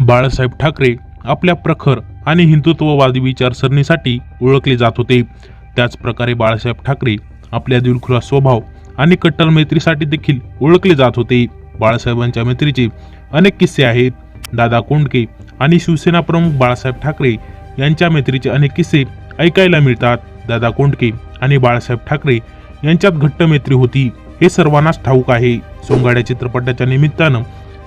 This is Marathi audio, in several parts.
बाळासाहेब ठाकरे आपल्या प्रखर आणि हिंदुत्ववादी विचारसरणीसाठी ओळखले जात होते. त्याचप्रकारे बाळासाहेब ठाकरे आपल्या दिलखुला स्वभाव आणि कट्टर मैत्रीसाठी देखील ओळखले जात होते. बाळासाहेबांच्या मैत्रीचे अनेक किस्से आहेत. दादा कोंडके आणि शिवसेना प्रमुख बाळासाहेब ठाकरे यांच्या मैत्रीचे अनेक किस्से ऐकायला मिळतात. दादा कोंडके आणि बाळासाहेब ठाकरे यांच्यात घट्ट मैत्री होती. हे सर्वांनाच ठाऊक आहे. सोंगाड्या चित्रपटाच्या निमित्तानं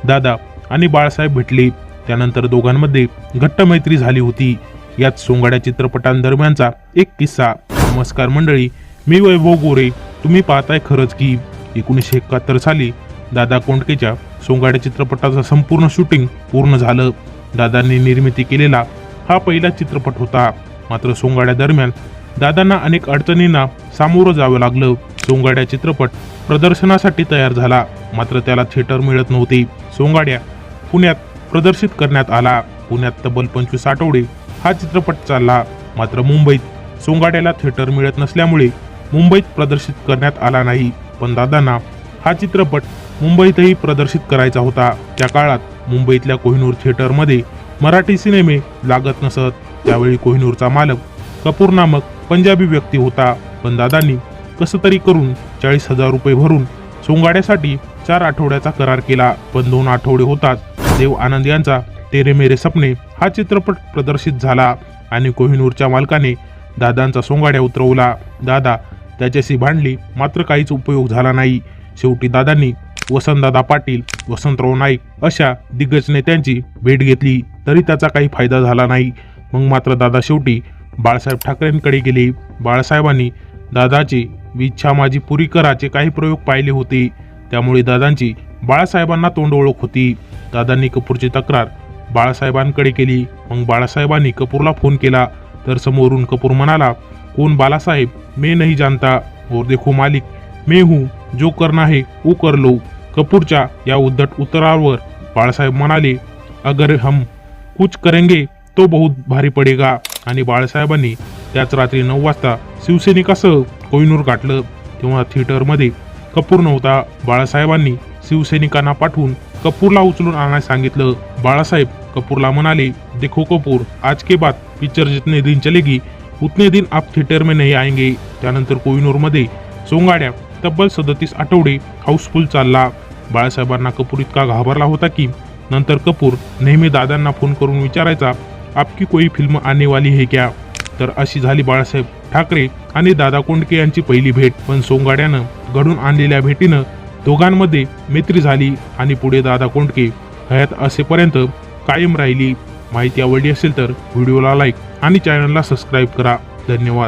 दादा आणि बाळासाहेब भेटले. त्यानंतर दोघांमध्ये घट्ट मैत्री झाली होती. यात सोंगाड्या चित्रपटांदरम्यानचा एक किस्सा. नमस्कार मंडळी मी वैभव गोरे. तुम्ही पाहताय खरंच की एकोणीसशे एकाहत्तर साली दादा कोंडकेच्या सोंगाड्या चित्रपटाचं संपूर्ण शूटिंग पूर्ण झालं. दादांनी निर्मिती केलेला हा पहिला चित्रपट होता. मात्र सोंगाड्या दरम्यान दादांना अनेक अडचणींना सामोरं जावं लागलं. सोंगाड्या चित्रपट प्रदर्शनासाठी तयार झाला. मात्र त्याला थिएटर मिळत नव्हते. सोंगाड्या पुण्यात प्रदर्शित करण्यात आला. पुण्यात तब्बल पंचवीस आठवडे हा चित्रपट चालला. मात्र मुंबईत सोंगाड्याला थिएटर मिळत नसल्यामुळे मुंबईत प्रदर्शित करण्यात आला नाही. पण दादांना हा चित्रपट मुंबईतही प्रदर्शित करायचा होता. त्या काळात मुंबईतल्या कोहिनूर थिएटरमध्ये मराठी सिनेमे लागत नसत. त्यावेळी कोहिनूरचा मालक कपूर नामक पंजाबी व्यक्ती होता. पण दादांनी कसं तरी करून चाळीस हजार रुपये भरून सोंगाड्यासाठी चार आठवड्याचा करार केला. पण दोन आठवडे होतात. देव आनंद यांचा तेरे मेरे सपने हा चित्रपट प्रदर्शित झाला आणि कोहिनूरच्या मालकाने दादांचा सोंगाड्या उतरवला. दादा त्याच्याशी भांडली मात्र काहीच उपयोग झाला नाही. शेवटी दादांनी वसंतदादा पाटील वसंतराव नाईक अशा दिग्गज नेत्यांची भेट घेतली तरी त्याचा काही फायदा झाला नाही. मग मात्र दादा शेवटी बाळासाहेब ठाकरेंकडे गेले. बाळासाहेबांनी दादाची इच्छा माझी पुरी कराचे काही प्रयोग पाहिले होते. त्यामुळे दादांची बाळासाहेबांना तोंड ओळख होती. दादांनी कपूरची तक्रार. बाळासाहेबांकडे केली. मग बाळासाहेबांनी कपूरला फोन केला. तर समोरून कपूर म्हणाला कोण बालासाहेब मे नाही जानता. और देखो मालिक. मे हूँ जो करना है वो कर लो. कपूरच्या या उद्धट उत्तरावर. बाळासाहेब म्हणाले अगर हम कुछ करेंगे तो बहुत भारी पडेगा. आणि बाळासाहेबांनी त्याच रात्री नऊ वाजता शिवसैनिकासह कोहिनूर गाठलं. तेव्हा थिएटरमध्ये कपूर नव्हता. बाळासाहेबांनी शिवसैनिकांना पाठवून कपूरला उचलून आणायला सांगितलं. बाळासाहेब कपूरला म्हणाले देखो कपूर आज के बाद पिक्चर जितने दिन चलेगी उतने दिन आप थिएटर में नहीं आएंगे. त्यानंतर कोहिनूरमध्ये सोंगाड्या तब्बल सदतीस आठवडे हाऊसफुल चालला. बाळासाहेबांना कपूर इतका घाबरला होता की नंतर कपूर नेहमी दादांना फोन करून विचारायचा आपकी कोई फिल्म आने वाली है क्या? तर अशी झाली बाळासाहेब ठाकरे आणि दादा कोंडके यांची पहिली भेट. पण सोंगाड्यानं घडून आणलेल्या भेटीनं दोघांमध्ये मैत्री झाली आणि पुढे दादा कोंडके हयात असेपर्यंत कायम राहिली. माहिती आवडली असेल तर व्हिडिओला लाईक आणि चॅनलला सबस्क्राईब करा. धन्यवाद.